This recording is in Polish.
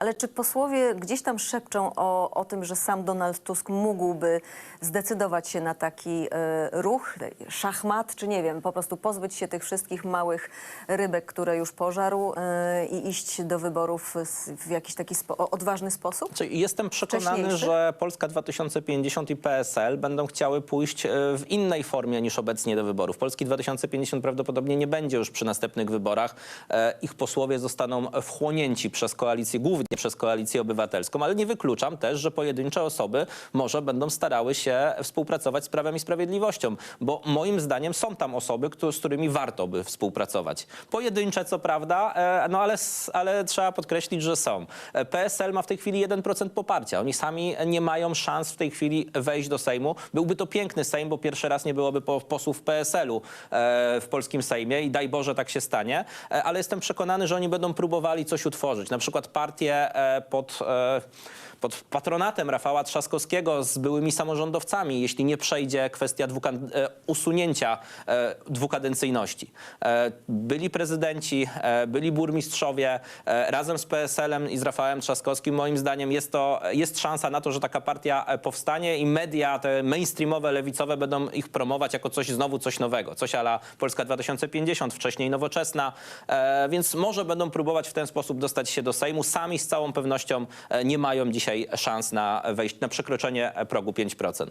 Ale czy posłowie gdzieś tam szepczą o, o tym, że sam Donald Tusk mógłby zdecydować się na taki e, ruch, szachmat, czy nie wiem, po prostu pozbyć się tych wszystkich małych rybek, które już pożarł e, i iść do wyborów w jakiś taki spo, odważny sposób? Znaczy, Jestem przekonany, że Polska 2050 i PSL będą chciały pójść e, w innej formie niż obecnie do wyborów. Polski 2050 prawdopodobnie nie będzie już przy następnych wyborach. E, Ich posłowie zostaną wchłonięci przez koalicję, głównie przez koalicję obywatelską, ale nie wykluczam też, że pojedyncze osoby może będą starały się współpracować z Prawem i Sprawiedliwością, bo moim zdaniem są tam osoby, z którymi warto by współpracować. Pojedyncze co prawda, e, no ale, ale trzeba podkreślić, że są. E, PSL ma w tej chwili 1% poparcia. Oni sami nie mają szans w tej chwili wejść do Sejmu. Byłby to piękny Sejm, bo pierwszy raz nie byłoby po- posłów PSL-u e, w polskim Sejmie i daj Boże tak się stanie, ale jestem przekonany, że oni będą próbowali coś utworzyć. Na przykład partię e, pod... e, pod patronatem Rafała Trzaskowskiego z byłymi samorządowcami, jeśli nie przejdzie kwestia e, usunięcia dwukadencyjności. Byli prezydenci, byli burmistrzowie razem z PSL-em i z Rafałem Trzaskowskim. Moim zdaniem jest to jest szansa na to, że taka partia powstanie i media te mainstreamowe, lewicowe będą ich promować jako coś znowu coś nowego. Coś ala Polska 2050, wcześniej nowoczesna. Więc może będą próbować w ten sposób dostać się do Sejmu. Sami z całą pewnością e, nie mają dzisiaj szans na wejść, na przekroczenie progu 5%.